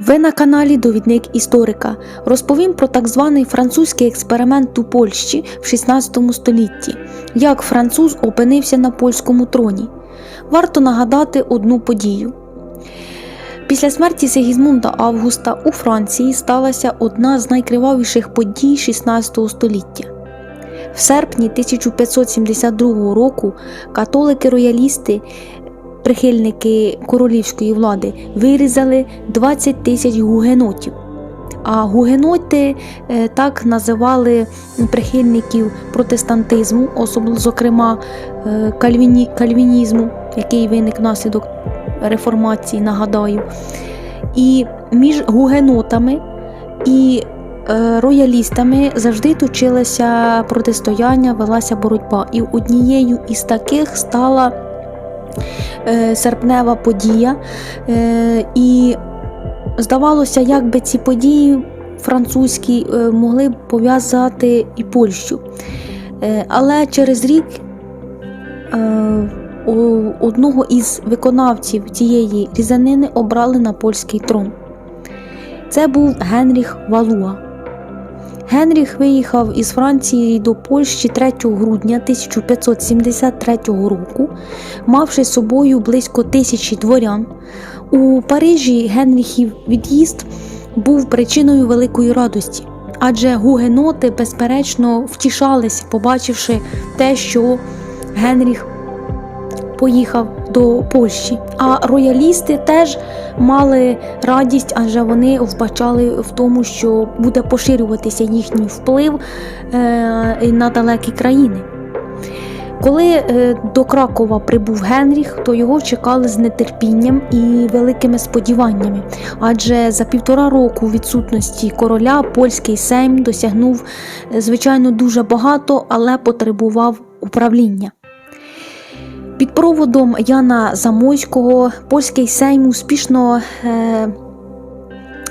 Ви на каналі Довідник історика. Розповім про так званий французький експеримент у Польщі в 16 столітті, як француз опинився на польському троні. Варто нагадати одну подію. Після смерті Сигізмунда Августа у Франції сталася одна з найкривавіших подій 16 століття. В серпні 1572 року католики-роялісти прихильники королівської влади вирізали 20 тисяч гугенотів. А гугеноти е, так називали прихильників протестантизму, особливо, зокрема е, кальвіні, кальвінізму, який виник внаслідок реформації, нагадаю. І між гугенотами і е, роялістами завжди точилося протистояння, велася боротьба. І однією із таких стала серпнева подія. Е, і здавалося, як би ці події французькі е, могли б пов'язати і Польщу. Е, але через рік е, одного із виконавців цієї різанини обрали на польський трон. Це був Генріх Валуа. Генріх виїхав із Франції до Польщі 3 грудня 1573 року, мавши з собою близько тисячі дворян. У Парижі Генріхів від'їзд був причиною великої радості, адже гугеноти, безперечно, втішалися, побачивши те, що Генріх поїхав до Польщі. А роялісти теж мали радість, адже вони вбачали в тому, що буде поширюватися їхній вплив е, на далекі країни. Коли е, до Кракова прибув Генріх, то його чекали з нетерпінням і великими сподіваннями. Адже за півтора року відсутності короля польський сейм досягнув, е, звичайно, дуже багато, але потребував управління. Під проводом Яна Замойського польський сейм успішно е,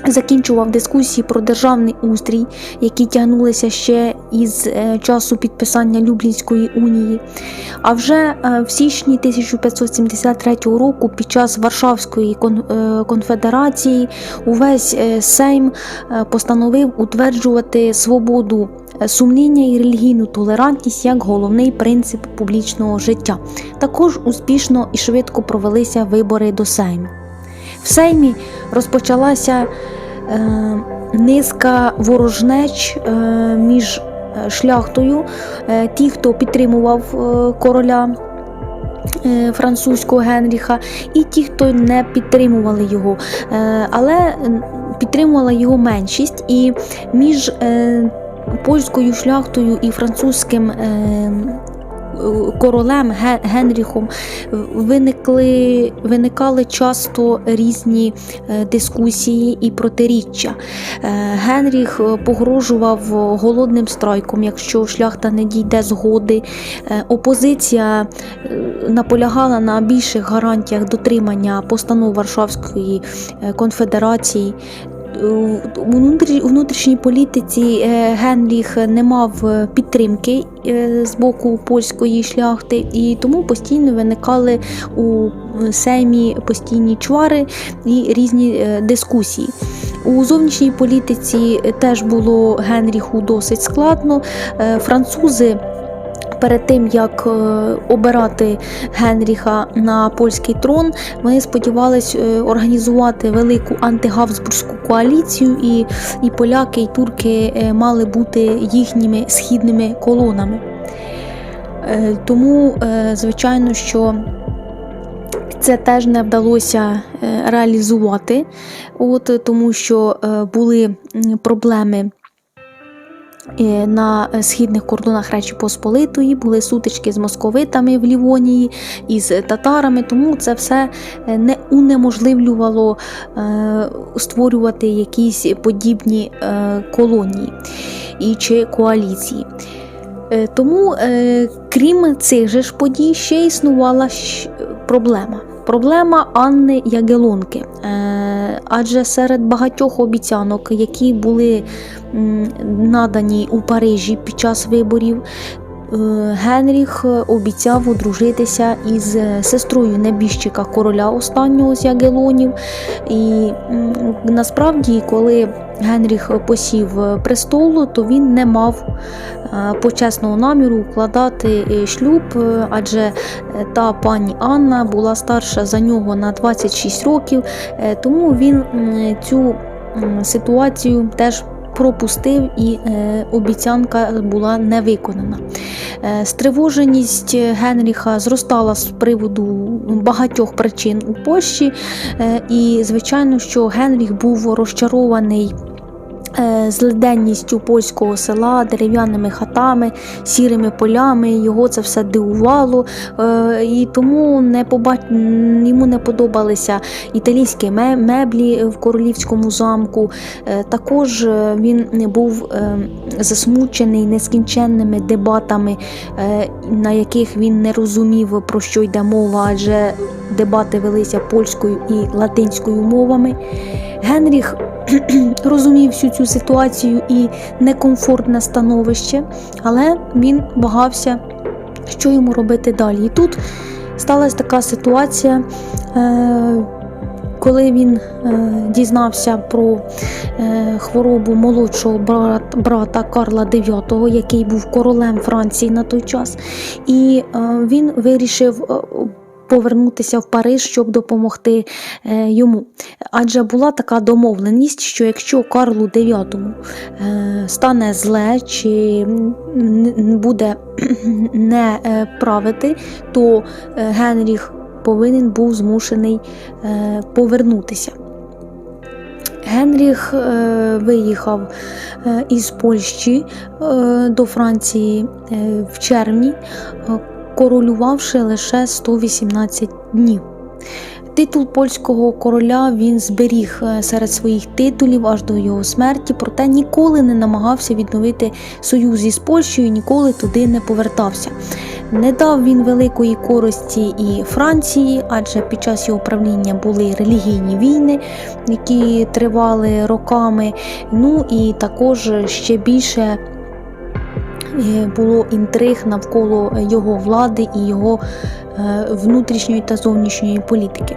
закінчував дискусії про державний устрій, які тягнулися ще із е, часу підписання Люблінської унії. А вже е, в січні 1573 року, під час Варшавської е, конфедерації, увесь Сейм постановив утверджувати свободу сумління і релігійну толерантність як головний принцип публічного життя. Також успішно і швидко провелися вибори до Сейму. В Сеймі розпочалася е, низка ворожнеч е, між е, шляхтою, е, ті, хто підтримував е, короля. е, Французького Генріха, і ті, хто не підтримували його, Е, але підтримувала його меншість, і між польською шляхтою і французьким е, королем Генріхом виникли, виникали часто різні е, дискусії і протиріччя. Е, Генріх погрожував голодним страйком, якщо шляхта не дійде згоди. Опозиція наполягала на більших гарантіях дотримання постанов Варшавської конфедерації. У внутрішній політиці е, Генріх не мав е, підтримки е, з боку польської шляхти, і тому постійно виникали у сеймі постійні чвари і різні дискусії. У зовнішній політиці теж було Генріху досить складно. Французи. Перед тим як е, обирати Генріха на польський трон, вони сподівались е, організувати велику антигавсбурзьку коаліцію, і, і поляки, і турки е, мали бути їхніми східними колонами. Тому, звичайно, що це теж не вдалося реалізувати, от, тому що були проблеми. Е, На східних кордонах Речі Посполитої були сутички з московитами в Лівонії і з татарами, тому це все е, не унеможливлювало е, створювати якісь подібні е, колонії і чи коаліції. Е, Тому, е, крім цих же ж подій, ще існувала проблема. Проблема Анни Ягелонки. Адже серед багатьох обіцянок, які були надані у Парижі під час виборів, Генріх обіцяв одружитися із сестрою небіжчика короля останнього з Ягелонів. І насправді, коли Генріх посів престолу, то він не мав е, почесного наміру укладати е, шлюб, е, адже е, та пані Анна була старша за нього на 26 років, е, тому він цю ситуацію теж пропустив і е, обіцянка була не виконана. Е, Стривоженість Генріха зростала з приводу багатьох причин у Польщі, е, і звичайно, що Генріх був розчарований. Злиденністю польського села, дерев'яними хатами, сірими полями, його це все дивувало, е, і тому не побач... йому не подобалися італійські меблі в королівському замку. Е, Також е, він був е, засмучений нескінченними дебатами, на яких він не розумів, про що йде мова, адже дебати велися польською і латинською мовами. Генріх розумів всю цю ситуацію і некомфортне становище, але він вагався, що йому робити далі. І тут сталася така ситуація. Е- коли він е, дізнався про е, хворобу молодшого брат, брата Карла IX, який був королем Франції на той час, і він вирішив повернутися в Париж, щоб допомогти е, йому. Адже була така домовленість, що якщо Карлу IX е, стане зле чи буде не е, правити, то Генріх повинен був змушений повернутися. Генріх виїхав із Польщі до Франції в червні, королювавши лише 118 днів. Титул польського короля він зберіг е, серед своїх титулів аж до його смерті, проте ніколи не намагався відновити союз із Польщею, ніколи туди не повертався. Не дав він великої користі і Франції, адже під час його правління були релігійні війни, які тривали роками. Ну і також ще більше було інтриг навколо його влади і його е, внутрішньої та зовнішньої політики.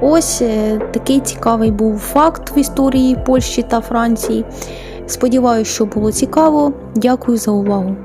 Ось е, такий цікавий був факт в історії Польщі та Франції. Сподіваюся, що було цікаво. Дякую за увагу.